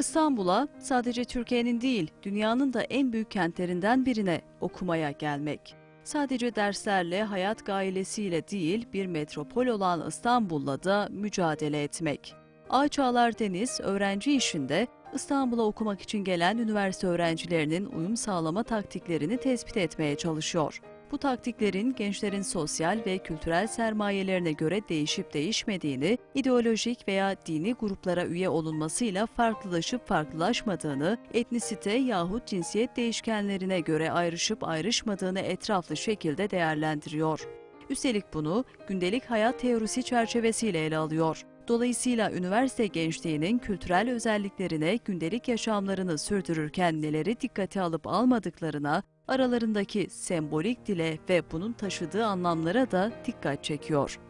İstanbul'a sadece Türkiye'nin değil, dünyanın da en büyük kentlerinden birine okumaya gelmek. Sadece derslerle, hayat gailesiyle değil, bir metropol olan İstanbul'la da mücadele etmek. Ayçağlar Deniz, öğrenci işinde İstanbul'a okumak için gelen üniversite öğrencilerinin uyum sağlama taktiklerini tespit etmeye çalışıyor. Bu taktiklerin gençlerin sosyal ve kültürel sermayelerine göre değişip değişmediğini, ideolojik veya dini gruplara üye olunmasıyla farklılaşıp farklılaşmadığını, etnisite yahut cinsiyet değişkenlerine göre ayrışıp ayrışmadığını etraflı şekilde değerlendiriyor. Üstelik bunu gündelik hayat teorisi çerçevesiyle ele alıyor. Dolayısıyla üniversite gençliğinin kültürel özelliklerine, gündelik yaşamlarını sürdürürken neleri dikkate alıp almadıklarına, aralarındaki sembolik dile ve bunun taşıdığı anlamlara da dikkat çekiyor.